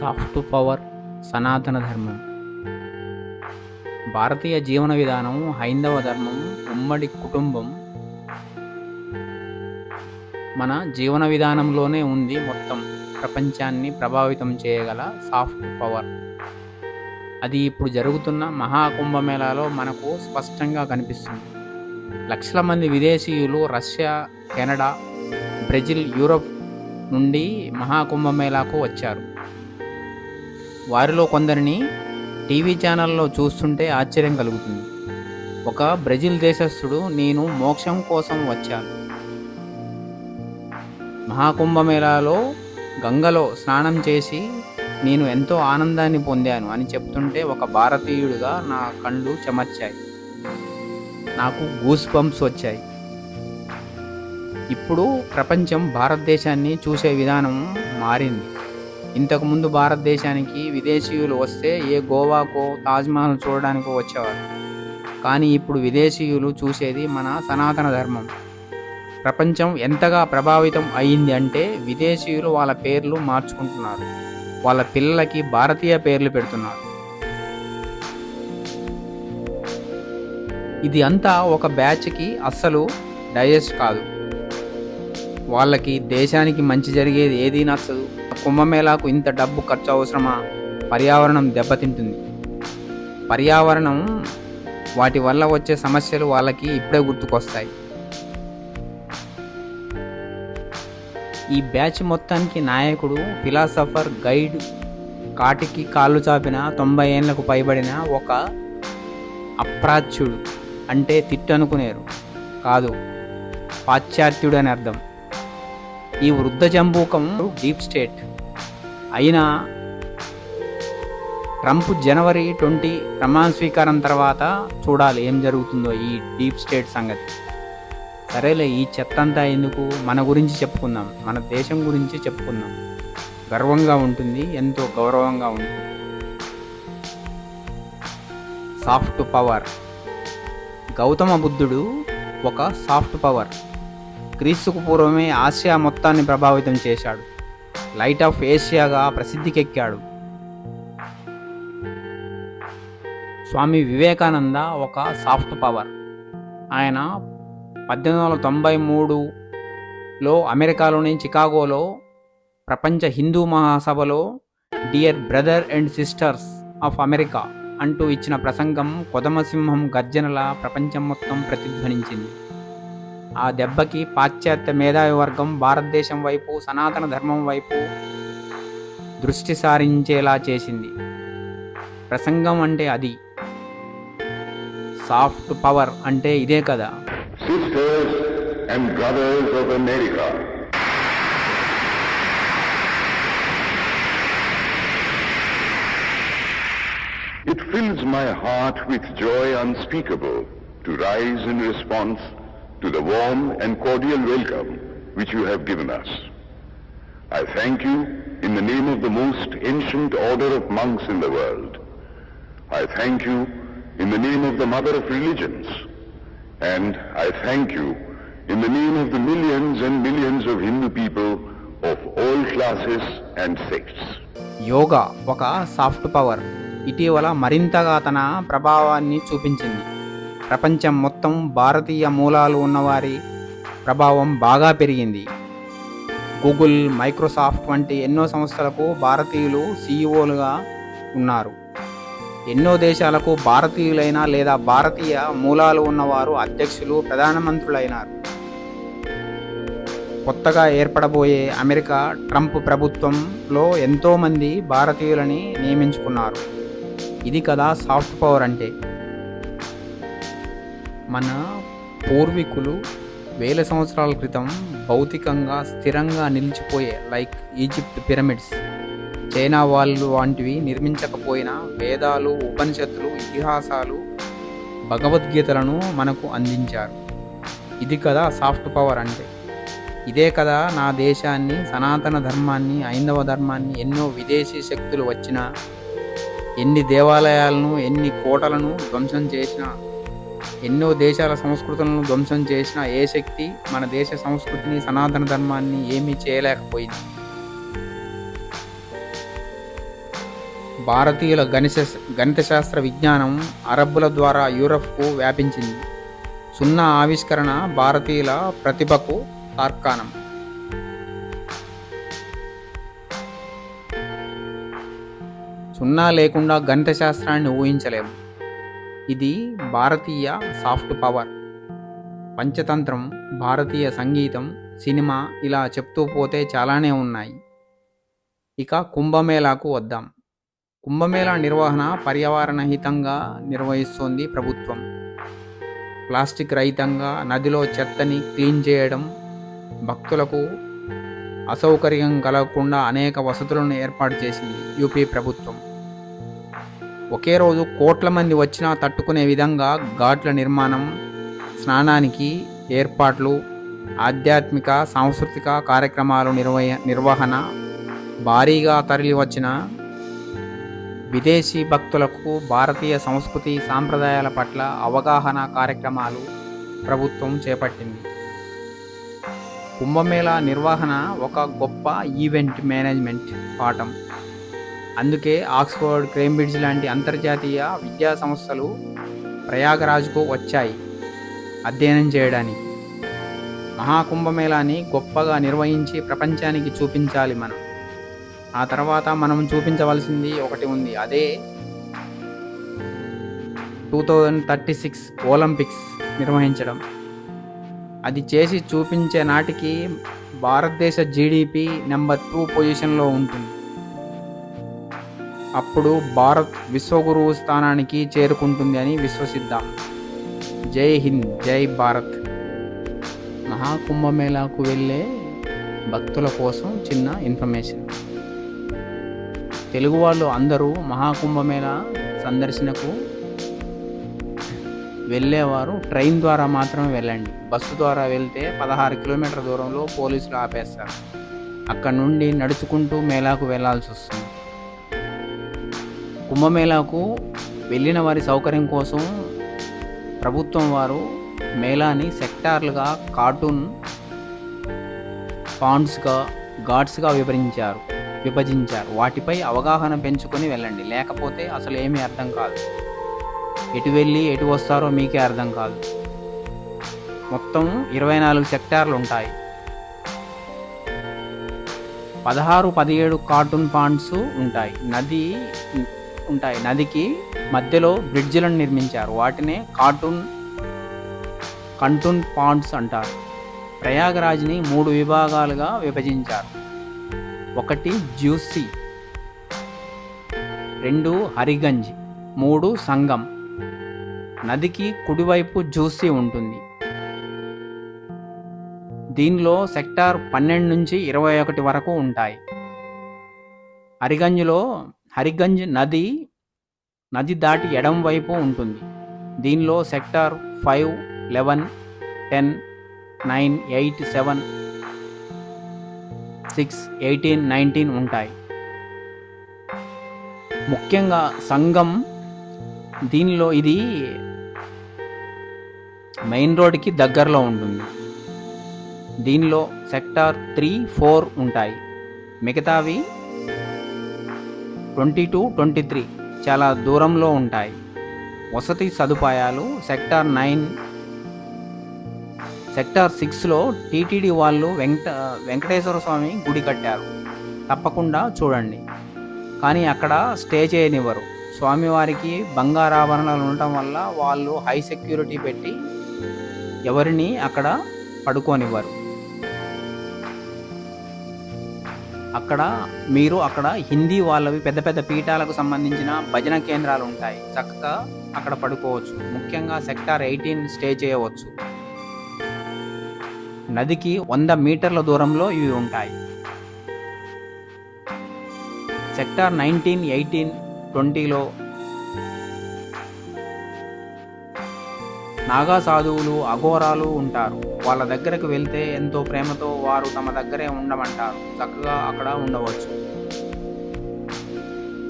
Soft power సనాతన ధర్మం. భారతీయ జీవన విధానం హైందవ ధర్మం ఉమ్మడి కుటుంబం మన జీవన విధానంలోనే ఉంది మొత్తం. ప్రపంచాన్ని ప్రభావితం చేయగల సాఫ్ట్ పవర్. అది ఇప్పుడు జరుగుతున్న మహాకుంభమేళాలో మనకు స్పష్టంగా కనిపిస్తుంది. లక్షల మంది విదేశీయులు రష్యా కెనడా బ్రెజిల్ యూరప్ నుండి మహాకుంభమేళాకు వచ్చారు. వారిలో కొందరిని టీవీ ఛానల్లో చూస్తుంటే ఆశ్చర్యం కలుగుతుంది. ఒక బ్రెజిల్ దేశస్థుడు నేను మోక్షం కోసం వచ్చాను. మహాకుంభమేళాలో గంగలో స్నానం చేసి నేను ఎంతో ఆనందాన్ని పొందాను అని చెప్తుంటే ఒక భారతీయుడిగా నా కళ్ళు చెమర్చాయి. నాకు గూస్ బంప్స్ వచ్చాయి. ఇప్పుడు ప్రపంచం భారతదేశాన్ని చూసే విధానం మారింది. ఇంతకుముందు భారతదేశానికి విదేశీయులు వస్తే ఏ గోవాకో తాజ్మహల్ చూడడానికో వచ్చేవారు. కానీ ఇప్పుడు విదేశీయులు చూసేది మన సనాతన ధర్మం. ప్రపంచం ఎంతగా ప్రభావితం అయింది అంటే విదేశీయులు వాళ్ళ పేర్లు మార్చుకుంటున్నారు. వాళ్ళ పిల్లలకి భారతీయ పేర్లు పెడుతున్నారు. ఇది అంతా ఒక బ్యాచ్కి అస్సలు డైజెస్ట్ కాదు. వాళ్ళకి దేశానికి మంచి జరిగేది ఏదీ నచ్చదు. కుంభమేళాకు ఇంత డబ్బు ఖర్చు అవసరమా? పర్యావరణం దెబ్బతింటుంది. పర్యావరణం వాటి వల్ల వచ్చే సమస్యలు వాళ్ళకి ఇప్పుడే గుర్తుకొస్తాయి. ఈ బ్యాచ్ మొత్తానికి నాయకుడు ఫిలాసఫర్ గైడ్ కాటికి కాళ్ళు చాపిన తొంభై ఏళ్ళకు పైబడిన ఒక అప్రాచ్యుడు. అంటే తిట్టనుకునేరు. కాదు పాశ్చాత్యుడు అని అర్థం. ఈ వృద్ధ జంబూకం డీప్ స్టేట్ అయినా ట్రంప్ జనవరి ట్వంటీ ప్రమాణ స్వీకారం తర్వాత చూడాలి ఏం జరుగుతుందో ఈ డీప్ స్టేట్ సంగతి. సరేలే ఈ చెత్త అంతా ఎందుకు? మన గురించి చెప్పుకుందాం. మన దేశం గురించి చెప్పుకుందాం. గర్వంగా ఉంటుంది ఎంతో గౌరవంగా ఉంటుంది. Soft power. గౌతమ బుద్ధుడు ఒక సాఫ్ట్ పవర్. క్రీస్తుకు పూర్వమే ఆసియా మొత్తాన్ని ప్రభావితం చేశాడు. లైట్ ఆఫ్ ఏషియాగా ప్రసిద్ధికెక్కాడు. స్వామి వివేకానంద ఒక సాఫ్ట్ పవర్. ఆయన పద్దెనిమిది వందల తొంభై మూడులో అమెరికాలోని చికాగోలో ప్రపంచ హిందూ మహాసభలో dear brother and sisters of America అంటూ ఇచ్చిన ప్రసంగం కొదమసింహం గర్జనల ప్రపంచం మొత్తం ప్రతిధ్వనించింది. ఆ దెబ్బకి పాశ్చాత్య మేధావి వర్గం భారతదేశం వైపు సనాతన ధర్మం వైపు దృష్టి సారించేలా చేసింది. ప్రసంగం అంటే అది. సాఫ్ట్ పవర్ అంటే ఇదే కదా. It fills my heart with joy unspeakable to rise in response to the warm and cordial welcome which you have given us. I thank you in the name of the most ancient order of monks in the world. I thank you in the name of the mother of religions. And I thank you in the name of the millions and millions of Hindu people of all classes and sects. Yoga ఒక soft power ఇటీవల మరింతగా తన ప్రభావాన్ని చూపించింది ప్రపంచం మొత్తం భారతీయ మూలాలు ఉన్నవారి ప్రభావం బాగా పెరిగింది. గూగుల్ మైక్రోసాఫ్ట్ వంటి ఎన్నో సంస్థలకు భారతీయులు సీఈఓలుగా ఉన్నారు. ఎన్నో దేశాలకు భారతీయులైన లేదా భారతీయ మూలాలు ఉన్నవారు అధ్యక్షులు ప్రధానమంత్రులైనారు. కొత్తగా ఏర్పడబోయే అమెరికా ట్రంప్ ప్రభుత్వంలో ఎంతోమంది భారతీయులని నియమించుకున్నారు. ఇది కదా సాఫ్ట్ పవర్ అంటే. మన పూర్వీకులు వేల సంవత్సరాల క్రితం భౌతికంగా స్థిరంగా నిలిచిపోయే లైక్ ఈజిప్ట్ పిరమిడ్స్ చైనా వాళ్ళు వంటివి నిర్మించకపోయినా వేదాలు ఉపనిషత్తులు ఇతిహాసాలు భగవద్గీతలను మనకు అందించారు. ఇది కదా సాఫ్ట్ పవర్ అంటే. ఇదే కదా నా దేశాన్ని సనాతన ధర్మాన్ని ఐందవ ధర్మాన్ని ఎన్నో విదేశీ శక్తులు వచ్చినా ఎన్ని దేవాలయాలను ఎన్ని కోటలను ధ్వంసం చేసినా ఎన్నో దేశాల సంస్కృతులను ధ్వంసం చేసిన ఏ శక్తి మన దేశ సంస్కృతిని సనాతన ధర్మాన్ని ఏమీ చేయలేకపోయింది. భారతీయుల గణిత గణిత శాస్త్ర విజ్ఞానం అరబ్బుల ద్వారా యూరప్కు వ్యాపించింది. సున్నా ఆవిష్కరణ భారతీయుల ప్రతిభకు తార్కాణం. సున్నా లేకుండా గణిత శాస్త్రాన్ని ఊహించలేము. ఇది భారతీయ సాఫ్ట్ పవర్. పంచతంత్రం భారతీయ సంగీతం సినిమా ఇలా చెప్తూ పోతే చాలానే ఉన్నాయి. ఇక కుంభమేళాకు వద్దాం. కుంభమేళా నిర్వహణ పర్యావరణ హితంగా నిర్వహిస్తోంది ప్రభుత్వం. ప్లాస్టిక్ రహితంగా నదిలో చెత్తని క్లీన్ చేయడం భక్తులకు అసౌకర్యం కలగకుండా అనేక వసతులను ఏర్పాటు చేసింది యూపీ ప్రభుత్వం. ఒకే రోజు కోట్ల మంది వచ్చినా తట్టుకునే విధంగా ఘాట్ల నిర్మాణం స్నానానికి ఏర్పాట్లు ఆధ్యాత్మిక సాంస్కృతిక కార్యక్రమాలు నిర్వహ నిర్వహణ భారీగా తరలి వచ్చిన విదేశీ భక్తులకు భారతీయ సంస్కృతి సాంప్రదాయాల పట్ల అవగాహన కార్యక్రమాలు ప్రభుత్వం చేపట్టింది. కుంభమేళా నిర్వహణ ఒక గొప్ప ఈవెంట్ మేనేజ్మెంట్ పాఠం. అందుకే ఆక్స్ఫర్డ్ కేంబ్రిడ్జ్ లాంటి అంతర్జాతీయ విద్యా సంస్థలు ప్రయాగరాజ్కు వచ్చాయి అధ్యయనం చేయడానికి. మహాకుంభమేళాని గొప్పగా నిర్వహించి ప్రపంచానికి చూపించాలి మనం. ఆ తర్వాత మనం చూపించవలసింది ఒకటి ఉంది. అదే two thousand thirty six Olympics నిర్వహించడం. అది చేసి చూపించే నాటికి భారతదేశ జీడిపి నెంబర్ టూ పొజిషన్లో ఉంటుంది. అప్పుడు భారత్ విశ్వగురువు స్థానానికి చేరుకుంటుంది అని విశ్వసిద్దాం జై హింద్ జై భారత్. మహాకుంభమేళాకు వెళ్ళే భక్తుల కోసం చిన్న ఇన్ఫర్మేషన్. తెలుగు వాళ్ళు అందరూ మహాకుంభమేళా సందర్శనకు వెళ్ళేవారు. ట్రైన్ ద్వారా మాత్రమే వెళ్ళండి. బస్సు ద్వారా వెళ్తే పదహారు కిలోమీటర్ల దూరంలో పోలీసులు ఆపేస్తారు. అక్కడ నుండి నడుచుకుంటూ మేళాకు వెళ్ళాల్సి వస్తుంది. కుంభమేళాకు వెళ్ళిన వారి సౌకర్యం కోసం ప్రభుత్వం వారు మేళాని సెక్టార్లుగా కార్టూన్ పాండ్స్గా గాడ్స్గా విభజించారు విభజించారు. వాటిపై అవగాహన పెంచుకొని వెళ్ళండి. లేకపోతే అసలు ఏమీ అర్థం కాదు. ఎటు వెళ్ళి ఎటు వస్తారో మీకే అర్థం కాదు. మొత్తం ఇరవై నాలుగు సెక్టార్లు ఉంటాయి. పదహారు పదిహేడు కార్టూన్ పాండ్స్ ఉంటాయి. నది ఉంటాయి. నదికి మధ్యలో బ్రిడ్జిలను నిర్మించారు. వాటినే కార్టూన్ కంటూన్ పాండ్స్ అంటారు. ప్రయాగరాజ్ని మూడు విభాగాలుగా విభజించారు. ఒకటి జ్యూసీ రెండు హరిగంజ్ మూడు సంగం. నదికి కుడివైపు జ్యూసీ ఉంటుంది. దీనిలో సెక్టార్ పన్నెండు నుంచి ఇరవై ఒకటి వరకు ఉంటాయి. హరిగంజ్లో హరిగంజ్ నది నది దాటి ఎడం వైపు ఉంటుంది. దీనిలో sector five eleven ten nine eight seven six eighteen nineteen ఉంటాయి. ముఖ్యంగా సంఘం దీనిలో ఇది మెయిన్ రోడ్కి దగ్గరలో ఉంటుంది. దీనిలో సెక్టార్ త్రీ ఫోర్ ఉంటాయి. మిగతావి ట్వంటీ టూ ట్వంటీ త్రీ చాలా దూరంలో ఉంటాయి. వసతి సదుపాయాలు సెక్టార్ నైన్ సెక్టార్ సిక్స్లో టీటీడీ వాళ్ళు వెంకట వెంకటేశ్వర స్వామి గుడి కట్టారు. తప్పకుండా చూడండి. కానీ అక్కడ స్టే చేయనివ్వరు. స్వామివారికి బంగారాభరణాలు ఉండటం వల్ల వాళ్ళు హై సెక్యూరిటీ పెట్టి ఎవరిని అక్కడ పడుకోనివ్వరు. అక్కడ మీరు అక్కడ హిందీ వాళ్ళవి పెద్ద పెద్ద పీఠాలకు సంబంధించిన భజన కేంద్రాలు ఉంటాయి. చక్కగా అక్కడ పడుకోవచ్చు. ముఖ్యంగా సెక్టార్ ఎయిటీన్ స్టే చేయవచ్చు. నదికి వంద మీటర్ల దూరంలో ఇవి ఉంటాయి. సెక్టార్ నైన్టీన్ ఎయిటీన్ ట్వంటీలో నాగా సాధువులు అఘోరాలు ఉంటారు. వాళ్ళ దగ్గరకు వెళ్తే ఎంతో ప్రేమతో వారు తమ దగ్గరే ఉండమంటారు. చక్కగా అక్కడ ఉండవచ్చు.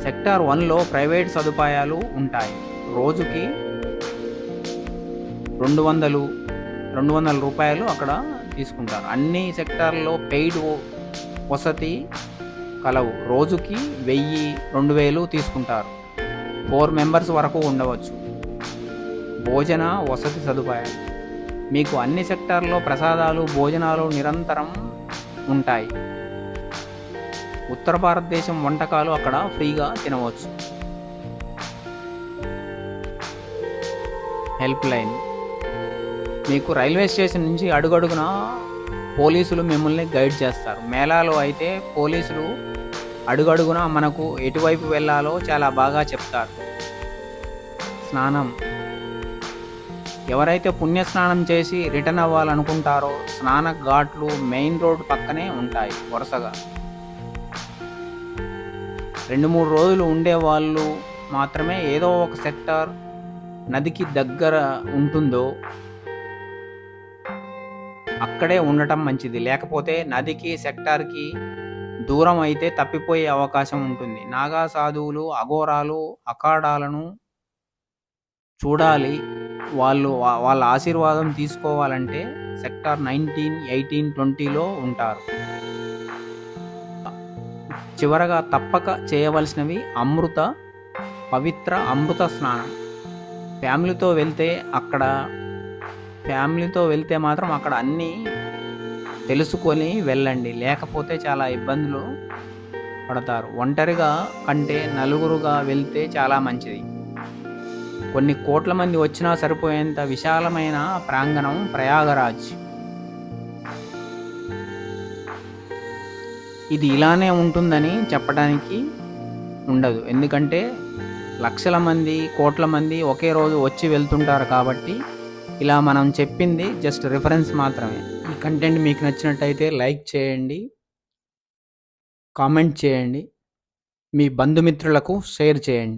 సెక్టార్ వన్లో ప్రైవేట్ సదుపాయాలు ఉంటాయి. రోజుకి రెండు వందలు రెండు వందల రూపాయలు అక్కడ తీసుకుంటారు. అన్ని సెక్టార్లో పెయిడ్ వసతి కలవు. రోజుకి వెయ్యి రెండు వేలు తీసుకుంటారు. ఫోర్ మెంబర్స్ వరకు ఉండవచ్చు. భోజన వసతి సదుపాయాలు. మీకు అన్ని సెక్టార్లో ప్రసాదాలు భోజనాలు నిరంతరం ఉంటాయి. ఉత్తర భారతదేశం వంటకాలు అక్కడ ఫ్రీగా తినవచ్చు. హెల్ప్ లైన్ మీకు రైల్వే స్టేషన్ నుంచి అడుగడుగున పోలీసులు మిమ్మల్ని గైడ్ చేస్తారు. మేళాలో అయితే పోలీసులు అడుగడుగున మనకు ఎటువైపు వెళ్ళాలో చాలా బాగా చెప్తారు. స్నానం. ఎవరైతే పుణ్యస్నానం చేసి రిటర్న్ అవ్వాలనుకుంటారో స్నాన ఘాట్లు మెయిన్ రోడ్ పక్కనే ఉంటాయి వరుసగా. రెండు మూడు రోజులు ఉండే వాళ్ళు మాత్రమే ఏదో ఒక సెక్టార్ నదికి దగ్గర ఉంటుందో అక్కడే ఉండటం మంచిది. లేకపోతే నదికి సెక్టార్కి దూరం అయితే తప్పిపోయే అవకాశం ఉంటుంది. నాగా సాధువులు అఘోరాలు అఖాడాలను చూడాలి. వాళ్ళు వాళ్ళ ఆశీర్వాదం తీసుకోవాలంటే సెక్టార్ నైన్టీన్ ఎయిటీన్ ట్వంటీలో ఉంటారు. చివరగా తప్పక చేయవలసినవి అమృత పవిత్ర అమృత స్నానం. ఫ్యామిలీతో వెళ్తే అక్కడ ఫ్యామిలీతో వెళ్తే మాత్రం అక్కడ అన్నీ తెలుసుకొని వెళ్ళండి. లేకపోతే చాలా ఇబ్బందులు పడతారు. ఒంటరిగా కంటే నలుగురుగా వెళ్తే చాలా మంచిది. కొన్ని కోట్ల మంది వచ్చినా సరిపోయేంత విశాలమైన ప్రాంగణం ప్రయాగరాజ్. ఇది ఇలానే ఉంటుందని చెప్పడానికి ఉండదు. ఎందుకంటే లక్షల మంది కోట్ల మంది ఒకే రోజు వచ్చి వెళ్తుంటారు కాబట్టి ఇలా మనం చెప్పింది జస్ట్ రిఫరెన్స్ మాత్రమే. ఈ కంటెంట్ మీకు నచ్చినట్టయితే లైక్ చేయండి కామెంట్ చేయండి మీ బంధుమిత్రులకు షేర్ చేయండి.